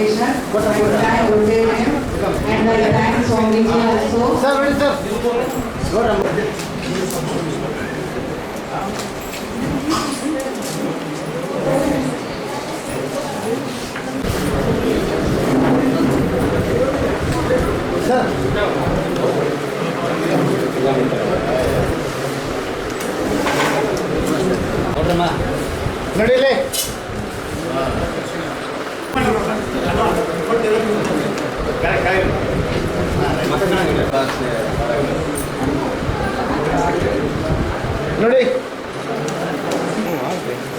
entire Rotary and I thank Swamiji also. Sir ನೋಡಿ sir ನೋಡ್ರಮ್ಮ sir ನೋಡ್ರಮ್ಮ ನಡೀಲಿ ನೋಡಿ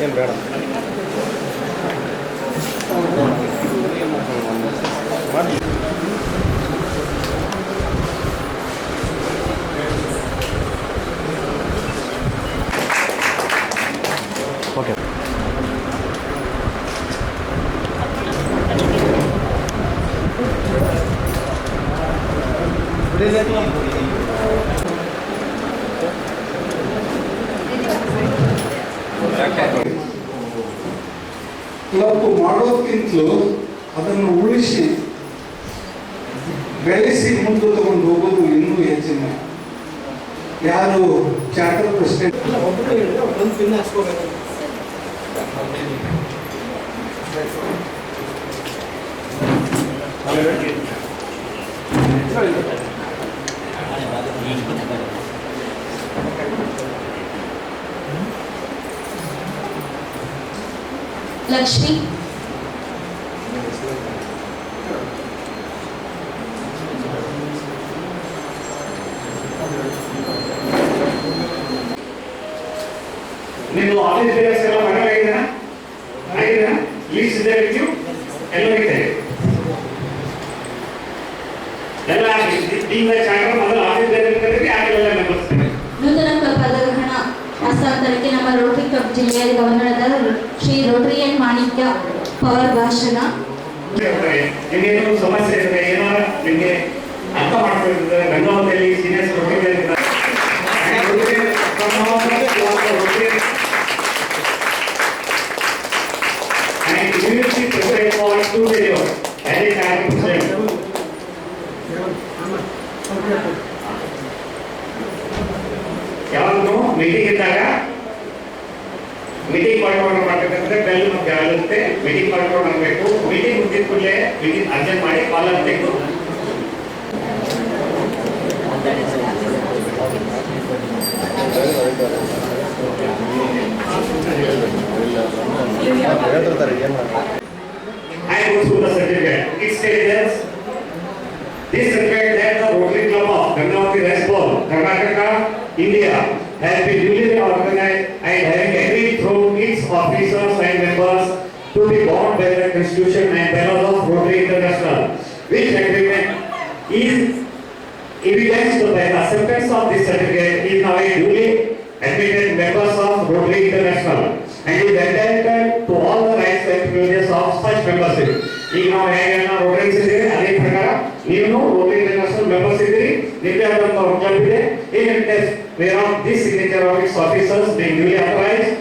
ಏನು ಬೇಡ ಓಕೆ ಕ್ಲಬ್ ಮಾಡೋದಕ್ಕಿಂತಲೂ ಅದನ್ನು ಉಳಿಸಿ ಬೆಳೆಸಿ ಮುಂದೆ ತಗೊಂಡು ಹೋಗೋದು ಇನ್ನೂ ಹೆಚ್ಚಿನ. ಯಾರು ಚಾರ್ಟರ್ ಪ್ರೆಸಿಡೆಂಟ್ ಲಕ್ಷ್ಮಿ? ನಿಮ್ಮ ಆಫೀಸ್ ಬೇಸ್ ಎಲ್ಲ ಮನೆಯಾಗಿದ್ದೀರಾ ಆಗಿದ್ದೀರಾ ಲೀಸ್ ಇದೆ ನೀವು ಎಲ್ಲ ಇದೆ. ಎಲ್ಲ ಟೀಮ್ ಚಾರ್ಟರ್ ಮೊದಲು ಆಫೀಸ್ ಬೇರೆ ಇರ್ತದೆ ಆಗಲ್ಲ ಮೆಂಬರ್ಸ್ ನೂತನ ಪದಗ್ರಹಣ ಹಸ್ತಾಂತರಕ್ಕೆ ನಮ್ಮ ರೋಟರಿ ಕ್ಲಬ್ ಜಿಲ್ಲೆಯ ಗಮನದ ಶ್ರೀ ರೋಟರಿಯನ್ ಮಾಣಿಕ್ಯ ಪವರ್ ಭಾಷಣ. ನಿಮಗೇನು ಸಮಸ್ಯೆ ಇದೆ ಏನಾರ ನಿಮಗೆ ಅರ್ಥ ಗಂಗಾವತಿಯಲ್ಲಿ ಸೀನಿಯರ್ಸ್ community ಮೀಟಿಂಗ್ ಇದ್ದಾಗ? ಮೀಟಿಂಗ್ ಮಾಡ್ಕೊಂಡು ಮಾಡ್ಬೇಕಂತ ಬೆಲ್ ನಮ್ಗೆ ಆಗುತ್ತೆ ಮೀಟಿಂಗ್ ಮಾಡ್ಕೊಂಡು ಹೋಗ್ಬೇಕು ಮೀಟಿಂಗ್ ಮುಗಿದ ಕೂಡಲೇ ಮೀಟಿಂಗ್ ಅರ್ಜೆಂಟ್ ಮಾಡಿ ಕಾಲ್ ಆಗಬೇಕು ಹೇಳ್ತಿರ್ತಾರೆ ಏನು ಮಾಡಿ I go through the certificate. It states this certificate that the Rotary Club of Gangavati West Pole, Karnataka, India has been duly by the Constitution and bylaws of Rotary International, which agreement is evidenced by the acceptance of this certificate is now a duly admitted members of Rotary International and is entitled to all the rights and privileges of such membership. ಈಗ ನಾವು ಹೇಗೆ ನಾವು ರೋಟರೀಸ್ ಇದ್ದೀವಿ ಅದೇ ಪ್ರಕಾರ ನೀವು Rotary international members ಇದ್ದೀರಿ ನಿಮ್ಮದೇ ಆದಂತ ಒಂದು ಕ್ಲಬ್ ಇದೆ in test whereof this signature of its officers being duly authorized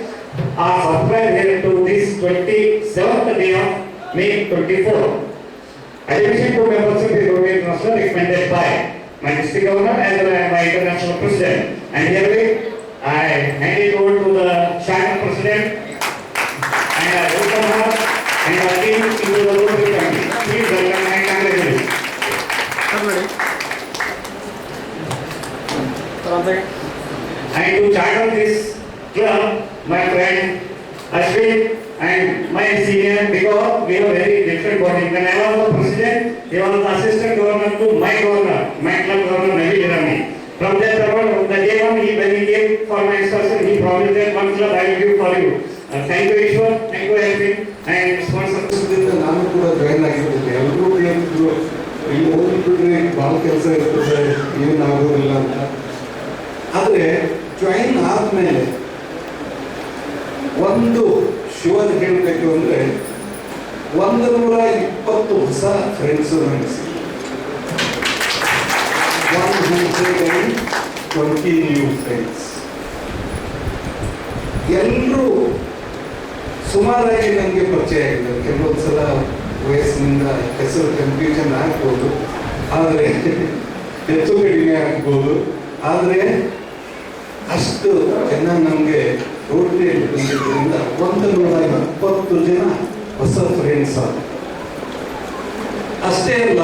are subscribed here to this 27th day of May 24. Admission to membership is international recommended by my district governor and my international president. And herewith, I hand it over to the China president and I welcome her and her team into the Olympic Committee. Please welcome and congratulations. I do channel this club, my friend Ashwin and my CEO. because we are very different body. When I was the president, he was the assistant governor to my governor, my club governor, Nabil Irani. From that hour, the day one, he, when he came for my instruction, he promised that one club I will give for you. Uh, thank you, Ishwar, thank you, Ashwin, and sponsor. ವರ್ಷದಿಂದ ನಾನು ಕೂಡ join ಆಗಿಬಿಟ್ಟಿದ್ದೆ ಎಲ್ಲರೂ ಹೇಳಿದ್ರು ಇಲ್ಲಿ ಓದಿಬಿಟ್ರೆ ಭಾಳ ಕೆಲಸ ಇರ್ತದೆ ಏನು ಆಗೋದಿಲ್ಲ ಅಂತ ಆದರೆ ಜಾಯಿನ್ ಆದಮೇಲೆ ಒಂದು ಶಿವನ್ ಹೇಳಬೇಕು ಅಂದರೆ ಒಂದು ನೂರ ಇಪ್ಪತ್ತು ಹೊಸ ಫ್ರೆಂಡ್ಸು ನನಗೆ ಟ್ವೆಂಟಿ ನ್ಯೂ ಫ್ರೆಂಡ್ಸ್ ಎಲ್ಲರೂ ಸುಮಾರಾಗಿ ನನಗೆ ಪರಿಚಯ ಆಗಿದ್ದಾರೆ. ಕೆಲವೊಂದು ಸಲ ವಯಸ್ಸಿನಿಂದ ಹೆಸರು ಕನ್ಫ್ಯೂಷನ್ ಆಗ್ಬೋದು. ಆದರೆ ಹೆಚ್ಚು ಕಡಿಮೆ ಆಗ್ಬೋದು. ಆದರೆ ಅಷ್ಟು ಜನ ನಮಗೆ ರೋಟರಿಯಲ್ಲಿ ಬಂದಿದ್ದರಿಂದ ಒಂದು ನೂರ ಇಪ್ಪತ್ತು ಜನ ಹೊಸ ಫ್ರೆಂಡ್ಸ್ ಅಷ್ಟೇ ಅಲ್ಲ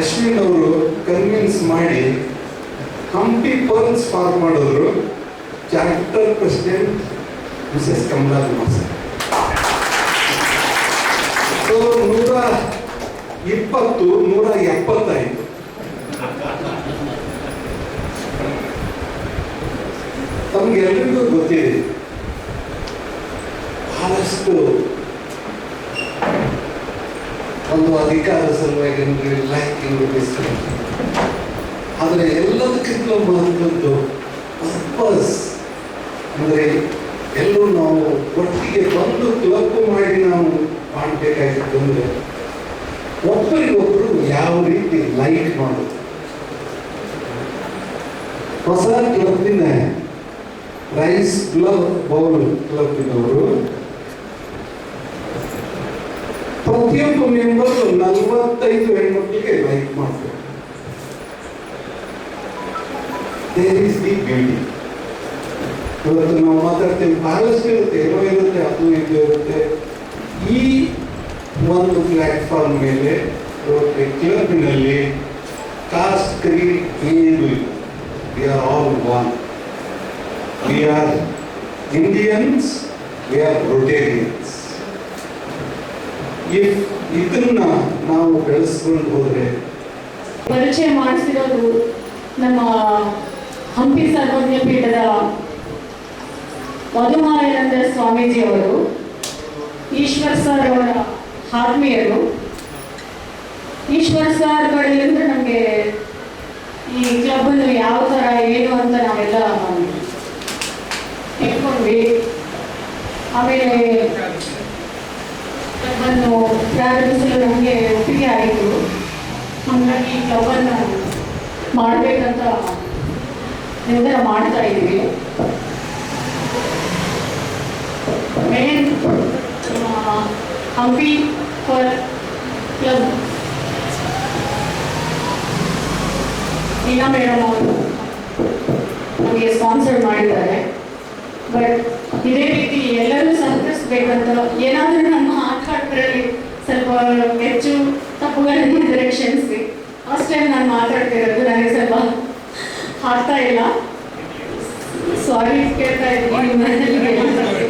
ಅಶ್ವಿನ್ ಅವರು ಕನ್ವಿನ್ಸ್ ಮಾಡಿ ಹಂಪಿ ಪರ್ಲ್ಸ್ ಫಾರ್ಮ್ ಮಾಡಿದ್ರು chapter president Mrs Kamala sir so ನೂರ ಇಪ್ಪತ್ತು, ನೂರ ಎಪ್ಪತ್ತಾಯಿತು ಎಲ್ರಿಗೂ ಗೊತ್ತಿದೆ. ಬಹಳಷ್ಟು ಒಂದು ಅಧಿಕಾರ ಸಲುವಾಗಿ ಆದರೆ ಎಲ್ಲದಕ್ಕಿಂತ ಮಹತ್ವದ್ದು ಪರ್ಪಸ್ ಅಂದರೆ ಎಲ್ಲರೂ ನಾವು ಒಟ್ಟಿಗೆ ಬಂದು ಕ್ಲಬ್ ಮಾಡಿ ನಾವು ಮಾಡಬೇಕಾಗಿತ್ತು ಅಂದರೆ ಒಬ್ಬರಿಗೊಬ್ಬರು ಯಾವ ರೀತಿ ಲೈಕ್ ಮಾಡೋದು? ಹೊಸ ಕ್ಲಬ್ಬಿನ ರೈಸ್ ಕ್ಲಬ್ ಬೌಲ್ ಕ್ಲಬ್ಬಿನವರು ಪ್ರತಿಯೊಬ್ಬ ಮೆಂಬರ್ ನಲವತ್ತೈದು ಹೆಣ್ಮಕ್ಳಿಗೆ ಲೈಕ್ ಮಾಡ್ತಾರೆ ದೇರ್ ಇಸ್ ದಿ ಬ್ಯೂಟಿ ಇವತ್ತು ನಾವು ಮಾತಾಡ್ತೇವೆ ಬಹಳಷ್ಟು ಇರುತ್ತೆ ಏನೋ ಇರುತ್ತೆ ಅದು ಇದು ಇರುತ್ತೆ ಈ ಒಂದು ಪ್ಲಾಟ್ಫಾರ್ಮ್ ಮೇಲೆ ಕ್ಲಬ್ನಲ್ಲಿ ಕಾಸ್ಟ್ ಕ್ರೀಡ್ ಏನು ಇಲ್ಲ we are all one we are Indians we are Rotarians if ಇದನ್ನ ನಾವು ಬೆಳೆಸ್ಕೊಂಡು ಹೋದ್ರೆ ಪರಿಚಯ ಮಾಡಿಸಿರೋದು ನಮ್ಮ ಹಂಪಿ ಸರ್ವಜ್ಞ ಪೀಠದ ಮಧುಮಾನಂದ ಸ್ವಾಮೀಜಿ ಅವರು ಈಶ್ವರ್ ಸರ್ ಅವರ ಆತ್ಮೀಯರು. ಈಶ್ವರ್ ಸರ್ ಕಡೆಯಿಂದ ನಮಗೆ ಈ ಕ್ಲಬ್ಬನ್ನು ಯಾವ ಥರ ಏನು ಅಂತ ನಾವೆಲ್ಲ ಇಟ್ಕೊಂಡ್ವಿ ಆಮೇಲೆ ಕ್ಲಬ್ಬನ್ನು ಪ್ರಾರಂಭಿಸಲು ನಮಗೆ ಒಪ್ಪಿಗೆ ಆಯಿತು ಹಾಗಾಗಿ ಕ್ಲಬ್ಬನ್ನು ಮಾಡಬೇಕಂತ ನಿರ್ಧಾರ ಮಾಡ್ತಾ ಇದ್ದೀವಿ. Main Hampi for club. Meena madam ಅವರು ನಮಗೆ ಸ್ಪಾನ್ಸರ್ ಮಾಡಿದ್ದಾರೆ. ಬಟ್ ಇದೇ ರೀತಿ ಎಲ್ಲರೂ ಸಹಕರಿಸಬೇಕಂತ ಏನಾದರೂ ನಮ್ಮ ಆಟದಲ್ಲಿ ಸ್ವಲ್ಪ ಹೆಚ್ಚು ತಪ್ಪುಗಳನ್ನು ಕ್ಷಮಿಸಿ. ಫಸ್ಟ್ ಟೈಮ್ ನಾನು ಮಾತಾಡ್ತಿರೋದು ನನಗೆ ಸ್ವಲ್ಪ ಆಗ್ತಾ ಇಲ್ಲ. ಸಾರಿ ಕೇಳ್ತಾ ಇದ್ದೀನಿ.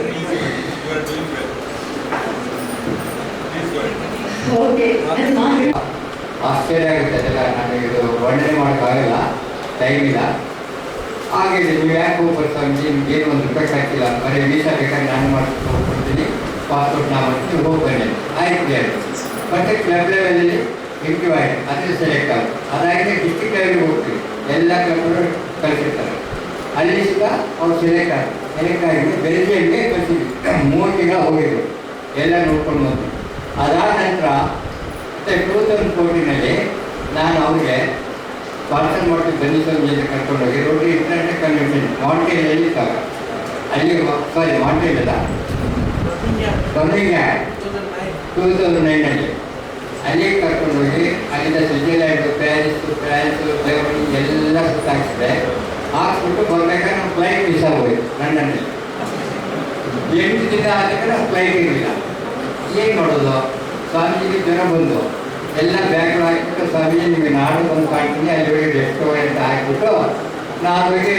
ಓಕೆ ಆಶ್ಚರ್ಯ ಆಗುತ್ತೆ ಅದೆಲ್ಲ. ನನಗೆ ಇದು ವರ್ಣನೆ ಮಾಡೋಕ್ಕಾಗಲ್ಲ ಟೈಮ್ ಇಲ್ಲ. ಹಾಗೆ ನೀವು ಯಾಕೆ ಹೋಗ್ಬರ್ತಾ ನಿಮ್ಗೆ ಏನು ಒಂದು ರೂಪಾಯಿ ಹಾಕಿಲ್ಲ ಬರೀ ವೀಸಾ ಬೇಕಾದ್ರೆ ನಾನು ಮಾಡ್ಕೊಂಡು ಹೋಗ್ಕೊಡ್ತೀನಿ ಪಾಸ್ಪೋರ್ಟ್ ನಾವು ಬನ್ನಿ ಆಯ್ತು ಹೇಳಿ ಮತ್ತೆ ಕ್ಲಬ್ ಲೆವೆಲಲ್ಲಿ ಇಂಟ್ರ್ಯೂ ಆಯಿತು ಅದೇ ಸೆಲೆಕ್ಟ್ ಆಗುತ್ತೆ ಅದಾಗಿದೆ ಡಿಸ್ಟಿಕ್ ಲೆವೆಲ್ಗೆ ಹೋಗ್ತೀವಿ. ಎಲ್ಲ ಕ್ಲಬ್ಗಳು ಕಳಿಸಿರ್ತಾರೆ. ಅಲ್ಲಿ ಸಹ ಅವ್ರು ಸೆಲೆಕ್ಟ್ ಆಗಿ. ಸೆಲೆಕ್ಟ್ ಆಗಿ ಬೆಲ್ಜಿಯಂಗೆ ಕಳಿಸಿದ್ವಿ. ಮೂರು ತಿಂಗಳ ಹೋಗಿದ್ರು ಎಲ್ಲ ನೋಡ್ಕೊಂಡು ಬಂದು ಅದಾದ ನಂತರ, ಮತ್ತೆ ಟೂ ತೌಸಂಡ್ ಫೋರ್ಟೀನಲ್ಲಿ ನಾನು ಅವ್ರಿಗೆ ಸ್ಪಾನ್ಸರ್ ಮಾಡಿ ಬನ್ನಿ ಮೇಲೆ ಕರ್ಕೊಂಡೋಗಿ ರೋಟರಿ ಇಂಟರ್ನ್ಯಾಷನಲ್ ಕನ್ವೆನ್ಷನ್ ಮಾಂಟೇಲಲ್ಲಿ ಇದ್ದಾಗ ಅಲ್ಲಿ sorry Montreal Birmingham two thousand ನೈನಲ್ಲಿ ಅಲ್ಲಿ. ಕರ್ಕೊಂಡೋಗಿ ಅಲ್ಲಿಂದ ಸ್ವಿಟ್ಜರ್ಲ್ಯಾಂಡು ಪ್ಯಾರಿಸು ಫ್ರಾನ್ಸು ಜರ್ಮನಿ ಎಲ್ಲ ಸುತ್ತಾಕ್ಸಿದೆ ಹಾಕ್ಬಿಟ್ಟು ಬರ್ಬೇಕಾದ್ರೆ ನಮ್ಮ ಫ್ಲೈಟ್ ಮಿಸ್ ಆಗೋಯ್ತು ಲಂಡನ್ನಲ್ಲಿ ಎಂಟು ದಿನ ಆದಕ್ಕೆ ನಾವು ಫ್ಲೈಟ್ ಇರಲಿಲ್ಲ. ಏನು ಮಾಡೋದು? ಸ್ವಾಮೀಜಿಗೆ ಜ್ವರ ಬಂದು. ಎಲ್ಲ ಬ್ಯಾಗ್ಗಳು ಹಾಕಿಬಿಟ್ಟು ಸ್ವಾಮೀಜಿ, ನಿಮಗೆ ನಾಡು ಬಂದು ಕಾಣ್ತೀನಿ ಅಲ್ಲಿ ಹೋಗಿ ರೆಸ್ಟ್ ಅಂತ ಹಾಕ್ಬಿಟ್ಟು ನಾನು ಹೋಗಿ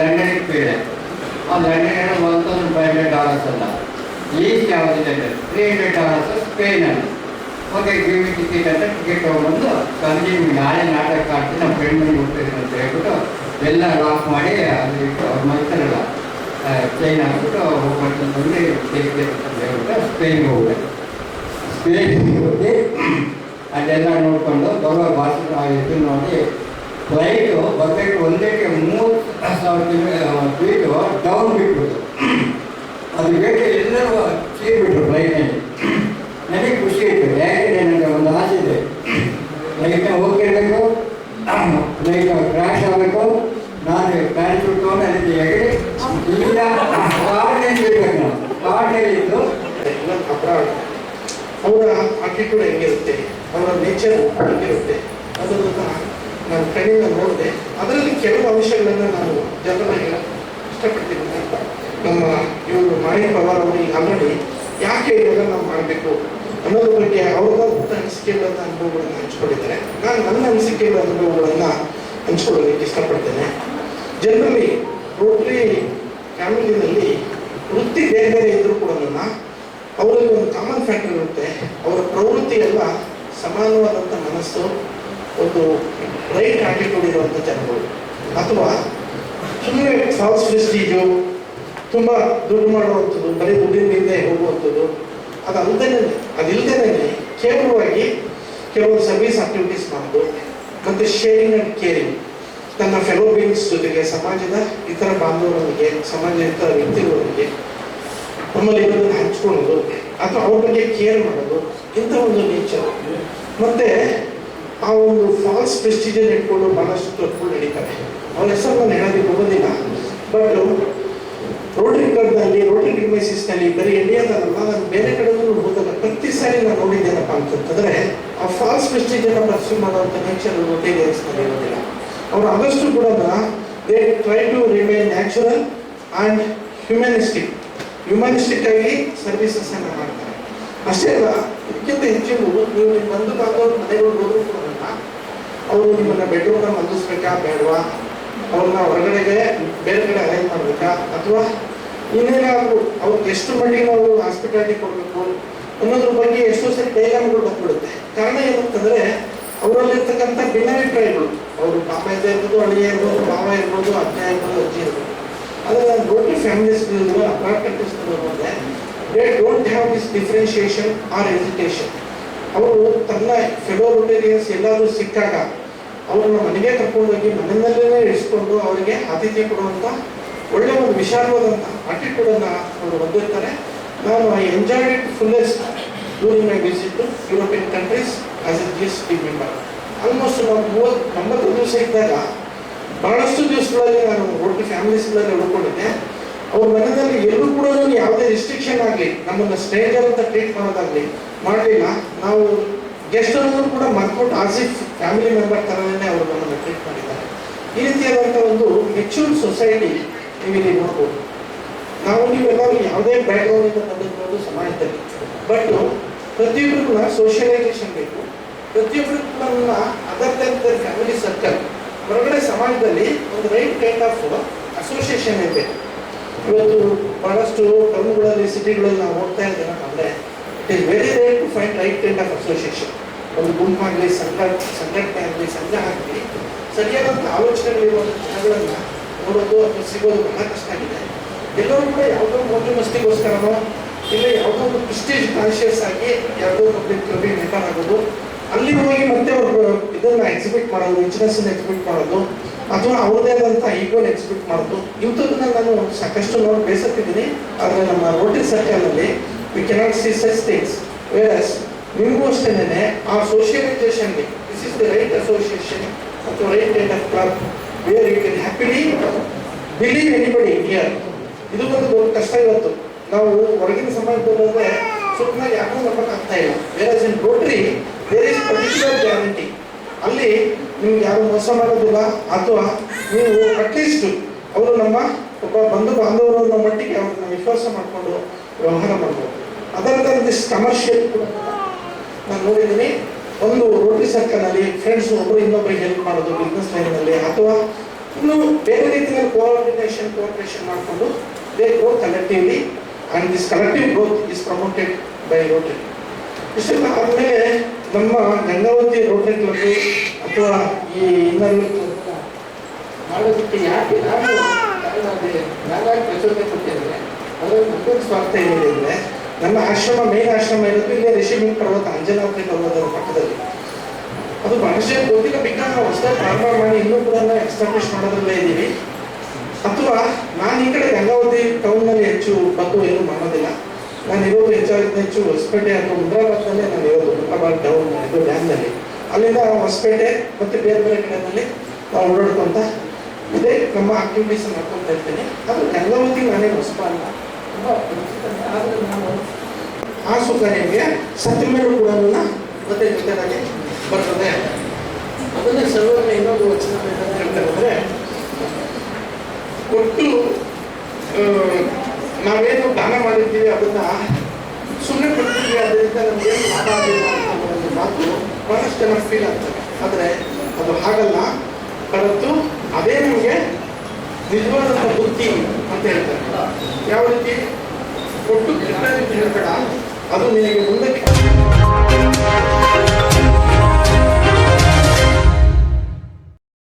ಲಂಡನಿಗೆ ಬೀಳೆ ಆ London one thousand five hundred dollars ಅಲ್ಲ. ಲೀಸ್ಟ್ ಯಾವುದಿದೆ ತ್ರೀ ಹಂಡ್ರೆಡ್ ಡಾಲರ್ಸ್ ಸ್ಪೇನಲ್ಲಿ ಓಕೆ ಗ್ರೀನ್ ಟಿಕೆಟ್ ಅಂತ ಟಿಕೆಟ್ ತೊಗೊಂಬಂದು ಕಂಜಿ ನಾಳೆ ನಾಟಕ ಆಡ್ತೀನಿ ನಮ್ಮ ಫ್ರೆಂಡ್ ಮನೆಗೆ ಹೋಗ್ತಿದ್ದೀನಿ ಅಂತ ಹೇಳ್ಬಿಟ್ಟು ಎಲ್ಲ ಲಾಕ್ ಮಾಡಿ ಅಲ್ಲಿ ಅವ್ರು ಮೈಸೂರಲ್ಲ ಚೈನ್ ಹಾಕ್ಬಿಟ್ಟು ಹೋಗ್ಬಿಟ್ಟು ಬಂದು ಅಂತ ಹೇಳ್ಬಿಟ್ಟು ಸ್ಪೇನ್ಗೆ ಹೋಗ್ಬೇಕು. ಸ್ಪೇನ್ಗೆ ಹೋಗಿ, ಅಲ್ಲೆಲ್ಲ ನೋಡಿಕೊಂಡು ಬರುವ ಭಾಷೆ ಇದು ನೋಡಿ ಫ್ಲೈಟು ಬರಬೇಕು ಒಂದೇ ಮೂರು ಸಾವಿರ ಫೀಟು ಡೌನ್ ಬಿಟ್ಬಿಟ್ಟು ಅದು ಬೇಕು ಎಲ್ಲರೂ ಸೇರಿಬಿಟ್ರು ಫ್ಲೈಟ್ನಲ್ಲಿ ನನಗೆ ಖುಷಿ ಆಯಿತು. ಯಾಕೆಂದರೆ ನನಗೆ ಒಂದು ಆಸೆ ಇದೆ. ಫ್ಲೈಟ್ನ ಹೋಗಿರಬೇಕು ಫ್ಲೈಟ್ ಕ್ರ್ಯಾಶ್ ಆಗಬೇಕು. ನಾನು ಪ್ಯಾರಾಶೂಟ್ ತೊಗೊಂಡು ಅಲ್ಲಿಂದ ಹೇಗೆ ಇಲ್ಲ ಕಾರ್ನಲ್ಲಿ ಇರ್ಬೇಕು ನಾವು ಕಾರ್ನಲ್ಲಿ ಇದ್ದು ಅಬ್ರಾಡ್ ಅವರ ಆಟಿಟ್ಯೂಡ್ ಹೆಂಗಿರುತ್ತೆ ಅವರ ನೇಚರ್ ಹೆಂಗಿರುತ್ತೆ ಅದನ್ನು ನಾನು ಕಣ್ಣಿಂದ ನೋಡಿದೆ. ಅದರಲ್ಲಿ ಕೆಲವು ಅಂಶಗಳನ್ನು ನಾನು ಜನರನ್ನ ಇಷ್ಟಪಡ್ತೀನಿ ಇಷ್ಟಪಡ್ತೀನಿ ನಮ್ಮ ಇವರು ಮಾಯಿ ಪವಾರ್ ಅವರು ಈಗ ಆಲ್ರೆಡಿ ಯಾಕೆ ಇವಾಗ ನಾವು ಮಾಡಬೇಕು ಅನ್ನೋದ್ರ ಬಗ್ಗೆ ಅನಿಸಿಕೆ ಅನಿಸಿಕೆಗಳನ್ನ, ಅನುಭವಗಳನ್ನು ಹಂಚ್ಕೊಂಡಿದ್ದಾರೆ. ನಾನು ನನ್ನ ಅನಿಸಿಕೆಗಳ, ಅನುಭವಗಳನ್ನು ಹಂಚ್ಕೊಳ್ಳೋದಕ್ಕೆ ಇಷ್ಟಪಡ್ತೇನೆ. ಜನರಲಿ ರೋಟ್ರಿ ಫ್ಯಾಮಿಲಿನಲ್ಲಿ ವೃತ್ತಿ ಬೇರೆ ಬೇರೆ ಇದ್ರೂ ಕೂಡ ಅವರಲ್ಲಿ ಒಂದು ಕಾಮನ್ ಫ್ಯಾಕ್ಟರ್ ಇರುತ್ತೆ. ಅವರ ಪ್ರವೃತ್ತಿ ಎಲ್ಲ ಸಮಾನವಾದಂಥ ಮನಸ್ಸು, ಒಂದು ರೈಟ್ ಆಟಿಟ್ಯೂಡ್ ಇರುವಂಥ ಜನಗಳು. ಅಥವಾ ಸುಮ್ಮನೆ ಫಾಲ್ಸ್ ಪ್ರೆಸ್ಟೀಜು ತುಂಬ ದುಡ್ಡು ಮಾಡುವಂಥದ್ದು, ಬರೀ ದುಡ್ಡಿನ ಹಿಂದೆ ಹೋಗುವಂಥದ್ದು. ಅದು ಅಲ್ದೇನೆ ಅದಿಲ್ಲದೇ ಕೇವಲವಾಗಿ ಕೆಲವು ಸರ್ವಿಸ್ ಆಕ್ಟಿವಿಟೀಸ್ ಮಾಡೋದು ಮತ್ತು ಶೇರಿಂಗ್ ಆ್ಯಂಡ್ ಕೇರಿಂಗ್ ತನ್ನ ಫೆಲೋ ಬೀಯಿಂಗ್ಸ್ ಜೊತೆಗೆ ಸಮಾಜದ ಇತರ ಬಾಂಧವರೊಂದಿಗೆ, ಸಮಾಜದ ಇತರ ವ್ಯಕ್ತಿಗಳೊಂದಿಗೆ ನಮ್ಮಲ್ಲಿ ಇರೋದನ್ನು ಹಂಚ್ಕೊಳ್ಳೋದು, ಅಥವಾ ಅವ್ರ ಬಗ್ಗೆ ಕೇರ್ ಮಾಡೋದು, ಇಂಥ ಒಂದು ನೇಚರ್ ಮತ್ತೆ ಆ ಒಂದು ಫಾಲ್ಸ್ ಪ್ರೆಸ್ಟಿಜನ್ ಇಟ್ಕೊಂಡು ಬಹಳಷ್ಟು ತೊಟ್ಕೊಂಡು ನಡೀತಾರೆ ಅವ್ರ ಹೆಸರು ನಾನು ಹೇಳೋದಕ್ಕೆ ಹೋಗೋದಿಲ್ಲ. ಬಟ್ ರೋಟರಿ ಕ್ಲಬ್ನಲ್ಲಿ, ರೋಟರಿ ಡಿಮೈಸಿಸ್ನಲ್ಲಿ ಬರೀ ಇಂಡಿಯಾದಲ್ಲ ನಾನು ಬೇರೆ ಕಡೆಗೂ ಹೋದಾಗ ಪ್ರತಿ ಸಾರಿ ನಾನು ನೋಡಿದ್ದೇನಪ್ಪ ಅಂತಂತಂದ್ರೆ, ಆ ಫಾಲ್ಸ್ ಪ್ರೆಸ್ಟಿಜನ್ನು ಪರ್ಸ್ಯೂ ಮಾಡುವಂಥ ನೇಚರ್ ರೋಟೇರಿಯನ್ಸ್ನಲ್ಲಿ ಇರೋದಿಲ್ಲ. ಅವರು ಆದಷ್ಟು ಕೂಡ they try to remain natural and humanistic humanistic ಆಗಿ ಸರ್ವಿಸಸ್ ಅನ್ನು ಮಾಡ್ತಾರೆ. ಅಷ್ಟೇ ಅಲ್ಲ, ಇದಕ್ಕಿಂತ ಹೆಚ್ಚಿನ ನೀವು ನಿಮ್ಮ ಬಂಧು ಬಾಂಧವರು ಮನೆಗಳು ಹೋದ್ರು ಕೂಡ ಅವರು ನಿಮ್ಮನ್ನ ಬೆಡ್ರೂಮ್ನ ಮಂದಿಸ್ಬೇಕಾ ಬೇಡವಾ? ಅವ್ರನ್ನ ಹೊರಗಡೆಗೆ ಬೇರೆ ಕಡೆ ಅರೇಂಜ್ ಮಾಡಬೇಕಾ? ಅಥವಾ ಇನ್ನೇನಾದ್ರು ಅವ್ರಿಗೆ ಎಷ್ಟು ಮಟ್ಟಿಗೆ ನಾವು ಹಾಸ್ಪಿಟಾಲಿಟಿ ಕೊಡಬೇಕು, ಅನ್ನೋದ್ರ ಬಗ್ಗೆ ಎಷ್ಟೋ ಸರಿ ಡೈಲಾಮ್ಗಳು ಬಂದ್ಬಿಡುತ್ತೆ ಕಾರಣ ಏನಂತಂದ್ರೆ, ಅವರಲ್ಲಿರ್ತಕ್ಕಂಥ ಭಿನ್ನಾಭಿಪ್ರಾಯಗಳು ಅವರು ಪಾಪ ಇದ್ದ ಇರ್ಬೋದು, ಅಳಿಯ ಇರ್ಬೋದು ಮಾವ ಇರ್ಬೋದು ಅಜ್ಜ ಇರ್ಬೋದು, ಅಜ್ಜಿ ಇರ್ಬೋದು. ಆದರೆ ನಾನು ರೋಟಿ ಫ್ಯಾಮಿಲೀಸ್ ಅಪಾರ್ಟ್ಮೆಂಟ್ಸ್ ಬಂದೆ they don't have this differentiation or education ಅವರು ತನ್ನ ಫೆಲೋ ರೊಟೇರಿಯನ್ಸ್ ಎಲ್ಲಾದರೂ ಸಿಕ್ಕಾಗ, ಅವ್ರನ್ನ ಮನೆಗೆ ಕರ್ಕೊಂಡೋಗಿ ಮನೆಯಲ್ಲೇ ಇರಿಸ್ಕೊಂಡು ಅವರಿಗೆ ಆತಿಥ್ಯ ಕೊಡುವಂಥ ಒಳ್ಳೆಯ ಒಂದು ವಿಶಾಲವಾದಂಥ ಆಟಿಟ್ಯೂಡನ್ನು ಅವರು ಹೊಂದಿರ್ತಾರೆ. ನಾನು I enjoyed it fullest during my visit to European countries as a G S T member almost ನಾವು ಮೂವತ್ತು ಒಂಬತ್ತು ದಿವಸ ಇದ್ದಾಗ ಬಹಳಷ್ಟು ದಿವಸಗಳಲ್ಲಿ ನಾನು ಒಟ್ಟು ಫ್ಯಾಮಿಲೀಸ್ಗಳಲ್ಲಿ ಉಳ್ಕೊಂಡಿದ್ದೆ. ಅವ್ರ ಮನೆಯಲ್ಲಿ ಎಲ್ಲೂ ಕೂಡ ಯಾವುದೇ ರಿಸ್ಟ್ರಿಕ್ಷನ್ ಆಗಲಿ ನಮ್ಮನ್ನು ಸ್ಟ್ರೇಂಜರ್ ಅಂತ ಟ್ರೀಟ್ ಮಾಡೋದಾಗಲಿ ಮಾಡಲಿಲ್ಲ. ನಾವು ಗೆಸ್ಟ್ ಅನ್ನೋದು ಕೂಡ ಮರ್ಕೊಟ್ಟು ಆಸಿಫ್ ಫ್ಯಾಮಿಲಿ ಮೆಂಬರ್ ಥರನೇ ಅವರು ನಮ್ಮನ್ನು ಟ್ರೀಟ್ ಮಾಡಿದ್ದಾರೆ. ಈ ರೀತಿಯಾದಂಥ ಒಂದು ಮೆಚೂರ್ ಸೊಸೈಟಿ ನೀವು ಇಲ್ಲಿ ನೋಡ್ಬೋದು. ನಾವು ನೀವೆಲ್ಲರೂ ಯಾವುದೇ ಬ್ಯಾಕ್ಗ್ರೌಂಡಿಂದ ಬಂದಿರ್ಬೋದು ಸಮಾಜದಲ್ಲಿ. ಬಟ್ ಪ್ರತಿಯೊಬ್ಬರಿಗೂ ಕೂಡ ಸೋಷಿಯಲೈಸೇಷನ್ ಬೇಕು. ಪ್ರತಿಯೊಬ್ಬರಿಗೂ ಕೂಡ ಅದರ್ ಫ್ಯಾಮಿಲಿ ಸರ್ಕಲ್ ಹೊರಗಡೆ ಸಮಾಜದಲ್ಲಿ ಒಂದು ರೈಟ್ ಕೈಂಡ್ ಆಫ್ ಅಸೋಸಿಯೇಷನ್ ಇದೆ ಇವತ್ತು ಬಹಳಷ್ಟು ಟೌನ್ಗಳಲ್ಲಿ, ಸಿಟಿಗಳಲ್ಲಿ ನಾವು ಹೋಗ್ತಾ ಇದ್ದೇನಪ್ಪ ಅಂದರೆ it is very rare to find right kind of association ಒಂದು ಗುಂಪಾಗಲಿ, ಸಂಘ ಸಂಘಟನೆ ಆಗಲಿ ಸಂಘ ಆಗಲಿ ಸರಿಯಾದಂಥ ಆಲೋಚನೆಗಳಿರುವಂಥ ಜನಗಳನ್ನು ಅಥವಾ ಸಿಗೋದು ಬಹಳ ಕಷ್ಟ ಆಗಿದೆ ಎಲ್ಲರೂ ಕೂಡ ಯಾವುದೋ ಮೋಜು ಮಸ್ತಿಗೋಸ್ಕರನೋ ಇಲ್ಲ ಯಾವುದೋ ಒಂದು ಪ್ರಿಸ್ಟೇಜ್ ಕಾನ್ಶಿಯಸ್ ಆಗಿ ಯಾವುದೋ ಪಬ್ಲಿಕ್ ಕ್ಲಬ್ಬಿಗೆ ಮೆಂಬರ್ ಆಗೋದು ಅಲ್ಲಿ ಹೋಗಿ ಮತ್ತೆ ಅವರು ಇದನ್ನ ಎಕ್ಸಿಬಿಟ್ ಮಾಡೋದು ರಿಚ್ನೆಸ್ ಎಕ್ಸಿಬಿಟ್ ಮಾಡೋದು ಅಥವಾ ಅವ್ರದೇ ಆದಂಥ ಈಗೋನ್ ಎಕ್ಸಿಬಿಟ್ ಮಾಡೋದು ಇಂಥದನ್ನ ನಾನು ಸಾಕಷ್ಟು ನೋಡಿ ಬೇಸತ್ತಿದ್ದೀನಿ ಆದರೆ ನಮ್ಮ Rotary ಸರ್ಕಲ್ನಲ್ಲಿ we cannot see such things whereas ನಿಮಗೂ ಅಷ್ಟೇನೆ ಆ ಸೋಷಿಯಲೈಸೇಷನ್ಗೆ this is the right association ಅಥವಾ right date of club where you can happily believe anybody here ಇದು ಒಂದು ದೊಡ್ಡ ಕಷ್ಟ ಇವತ್ತು. ನಾವು ಹೊರಗಿನ ಸಮಾಜದಲ್ಲೇ ಸುಮ್ಮನೆ ಯಾಕೋ ನಂಬಕ್ಕಾಗ್ತಾ ಇಲ್ಲ. ಬೇರೆ ಇನ್ ರೋಟ್ರಿ ಬೇರೆ ಇಸ್ ಪರ್ಟಿಕ್ಯುಲರ್ ಗ್ಯಾರಂಟಿ ಅಲ್ಲಿ ನಿಮ್ಗೆ ಯಾರು ಮೋಸ ಮಾಡೋದಿಲ್ಲ, ಅಥವಾ ನೀವು ಅಟ್ಲೀಸ್ಟ್ ಅವರು ನಮ್ಮ ಒಬ್ಬ ಬಂಧು ಬಾಂಧವರು ಅನ್ನೋ ಮಟ್ಟಿಗೆ ಅವ್ರನ್ನ ವಿಶ್ವಾಸ ಮಾಡಿಕೊಂಡು ವ್ಯವಹಾರ ಮಾಡ್ಬೋದು. ಅದರ ದಿಸ್ ಕಮರ್ಷಿಯಲ್ ನಾನು ನೋಡಿದ್ದೀನಿ. ಸರ್ಕಲ್ನಲ್ಲಿ ಫ್ರೆಂಡ್ಸ್ ಒಬ್ಬರು ಇನ್ನೊಬ್ಬರಿಗೆ ಹೆಲ್ಪ್ ಮಾಡೋದು ಬಿಸ್ನೆಸ್ ಲೈನ್ನಲ್ಲಿ ಅಥವಾ ಇನ್ನು ಬೇರೆ ರೀತಿಯ ಕೋಆರ್ಡಿನೇಷನ್ ಕೋಆಪರೇಷನ್ ಮಾಡಿಕೊಂಡು they grow collectively and this collective growth is promoted by Rotary ಇಷ್ಟೆಲ್ಲ ಆದಮೇಲೆ ನಮ್ಮ ಗಂಗಾವತಿ ರೋಟರಿ ಕ್ಲಬ್ ಅಥವಾ ಈ ಇನ್ನೊಂದು ಮಾಡೋದಕ್ಕೆ ಯಾಕೆ ನಾನು ನಾನಾಗಿ ಪ್ರಚೋದನೆ ಕೊಟ್ಟಿದ್ದೆ ಅದರಲ್ಲಿ ಮತ್ತೊಂದು ಸ್ವಾರ್ಥ ಏನಿದೆ ಅಂದರೆ, ನಮ್ಮ ಆಶ್ರಮ ಮೇನ್ ಆಶ್ರಮ ಇರೋದು ಇಲ್ಲೇ ಋಷಿಮುಖ ಪರ್ವತ ಅಂಜನಾದ್ರಿ ಪರ್ವತದ ಪಕ್ಕದಲ್ಲಿ. ಅದು ಮನುಷ್ಯ ಭೌತಿಕ ನಾವು ಹೊಸದಾಗಿ ಪ್ರಾರಂಭ ಮಾಡಿ ಇನ್ನೂ ಕೂಡ ಮಾಡೋದ್ರಲ್ಲೇ ಇದ್ದೀವಿ. ಅಥವಾ ನಾನು ಈ ಕಡೆ ಗಂಗಾವತಿ ಟೌನ್ನಲ್ಲಿ ಹೆಚ್ಚು ಬಂದು ಏನು ಮಾಡೋದಿಲ್ಲ. ನಾನು ಇರೋದು ಹೆಚ್ಚಾಗಿ ಹೆಚ್ಚು ಹೊಸಪೇಟೆ ಅಥವಾ ಮುದ್ರಾಬಾದ್ನಲ್ಲೇ ನಾನು ಇರೋದು, ಮುದ್ರಾಬಾದ್ ಟೌನ್ ಇದು ಡ್ಯಾಮ್ನಲ್ಲಿ ಅಲ್ಲಿಂದ ಹೊಸಪೇಟೆ ಮತ್ತು ಬೇರೆ ಬೇರೆ ಕಡೆಯಲ್ಲಿ ನಾವು ಓಡಾಡ್ಕೊಂತ ಇದೇ ನಮ್ಮ ಆಕ್ಟಿವಿಟೀಸ್ ಮಾಡ್ಕೊತಾ ಇರ್ತೀನಿ. ಅದು ಗಂಗಾವತಿ ನಾನೇ ಹೊಸಪ ಅಲ್ಲ. ತುಂಬ. ನಾನು ಆ ಸುಖ ನಿಮಗೆ ಸತ್ತ ಮೇಲೂ ಕೂಡ ಮತ್ತೆ ಜೊತೆಗಾಗಿ ಬರ್ತದೆ ಅದನ್ನೇ ಸರ್ವಜ್ಞ ಇನ್ನೊಂದು ವಚನ ಹೇಳ್ತಾರೆ ಅಂದರೆ, ಕೊಟ್ಟು ನಾವೇನು ದಾನ ಮಾಡಿದ್ದೀವಿ ಅದನ್ನ ಸುಮ್ಮನೆ ಕೊಡ್ತೀವಿ ಅದರಿಂದ ನಮ್ಗೇನು ಲಾಭ ಆಗಿಲ್ಲ ಅನ್ನೋ ಒಂದು ಮಾತು ಬಹಳಷ್ಟು ಜನ ಫೀಲ್ ಆಗ್ತದೆ ಆದರೆ ಅದು ಹಾಗಲ್ಲ. ಹೊರತು ಅದೇ ನಮಗೆ ನಿಜವಾದಂಥ ಬುದ್ಧಿ ಅಂತ ಹೇಳ್ತಾರೆ. ಯಾವ ರೀತಿ? ಕೊಟ್ಟು ಕೆಟ್ಟ ರೀತಿ ಹೇಳ್ಬೇಡ. ಅದು ನಿನಗೆ ಮುಂದಕ್ಕೆ